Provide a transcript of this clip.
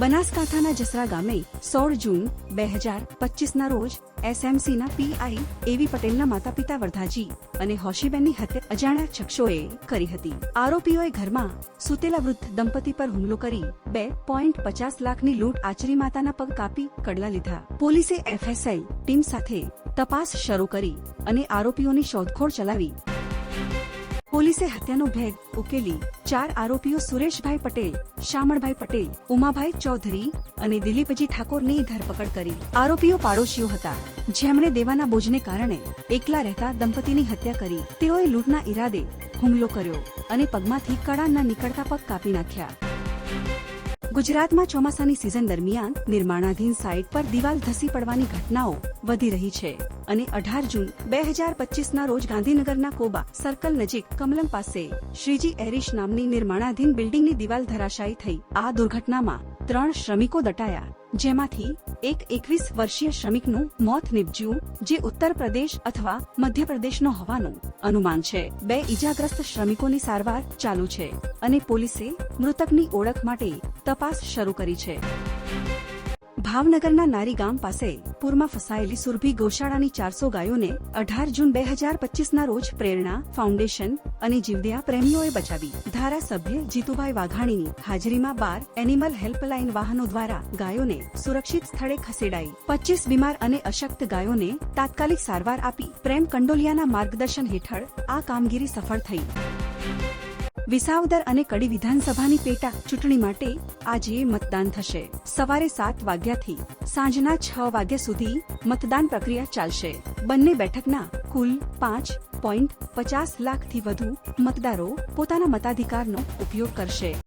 બનાસકાંઠાના જસરા ગામે સોળ જૂન બે હજાર પચીસના રોજ એસએમસીના પીઆઈ એવી પટેલના માતા પિતા વરધાજી અને હોશીબેનની હત્યા અજાણ્યા શખ્સોએ કરી હતી. આરોપીઓએ ઘરમાં સુતેલા વૃદ્ધ દંપતી પર હુમલો કરી બે પોઈન્ટ પચાસ લાખની લૂંટ આચરી માતાના પગ કાપી કડલા લીધા. પોલીસે એફએસએલ ટીમ સાથે તપાસ શરૂ કરી અને આરોપીઓની શોધખોળ ચલાવી પોલીસે હત્યાનો ભેગ ઉકેલી ચાર આરોપીઓ સુરેશભાઈ પટેલ, શામળભાઈ પટેલ, ઉમાભાઈ ચૌધરી અને દિલીપજી ઠાકોરની ધરપકડ કરી. આરોપીઓ પાડોશીઓ હતા. જેમણે દેવાના બોજને કારણે એકલા રહેતા દંપતીની હત્યા કરી. તેઓએ લૂંટના ઈરાદે હુમલો કર્યો અને પગમાંથી કડા ન નીકળતા પગ કાપી નાખ્યા. ગુજરાતમાં ચોમાસાની સિઝન દરમિયાન નિર્માણાધીન સાઇટ પર દિવાલ ધસી પડવાની ઘટનાઓ વધી રહી છે. અને અઢાર જૂન બે હજાર પચીસના રોજ ગાંધીનગરના કોબા સર્કલ નજીક કમલમ પાસે શ્રીજી એરિશ નામની નિર્માણાધીન બિલ્ડિંગની દિવાલ ધરાશાયી થઈ. આ દુર્ઘટનામાં ત્રણ શ્રમિકો દટાયા, જેમાંથી એક એકવીસ વર્ષીય શ્રમિકનું મોત નીપજ્યું, જે ઉત્તર પ્રદેશ અથવા મધ્યપ્રદેશનો હોવાનું અનુમાન છે. બે ઈજાગ્રસ્ત શ્રમિકોની સારવાર ચાલુ છે અને પોલીસે મૃતકની ઓળખ માટે તપાસ શરૂ કરી છે. ભાવનગરના નારી ગામ પાસે પૂરમાં ફસાયેલી સુરભી ગૌશાળાની ચારસો ગાયોને અઢાર જૂન બે હજાર પચીસના રોજ પ્રેરણા, ફાઉન્ડેશન અને જીવદયા પ્રેમીઓએ બચાવી. ધારાસભ્ય જીતુભાઈ વાઘાણીની હાજરીમાં બાર એનિમલ હેલ્પલાઇન વાહનો દ્વારા ગાયોને સુરક્ષિત સ્થળે ખસેડાઈ. પચીસ બીમાર અને અશક્ત ગાયોને તાત્કાલિક સારવાર આપી. પ્રેમ કંડોલિયાના માર્ગદર્શન હેઠળ આ કામગીરી સફળ થઈ. વિસાવદર અને કડી વિધાનસભાની પેટા ચૂંટણી માટે આજે મતદાન થશે. સવારે સાત વાગ્યાથી સાંજના છ વાગ્યા સુધી મતદાન પ્રક્રિયા ચાલશે. બંને બેઠકના કુલ પાંચ પોઈન્ટ પચાસ લાખથી વધુ મતદારો પોતાના મતાધિકારનો ઉપયોગ કરશે.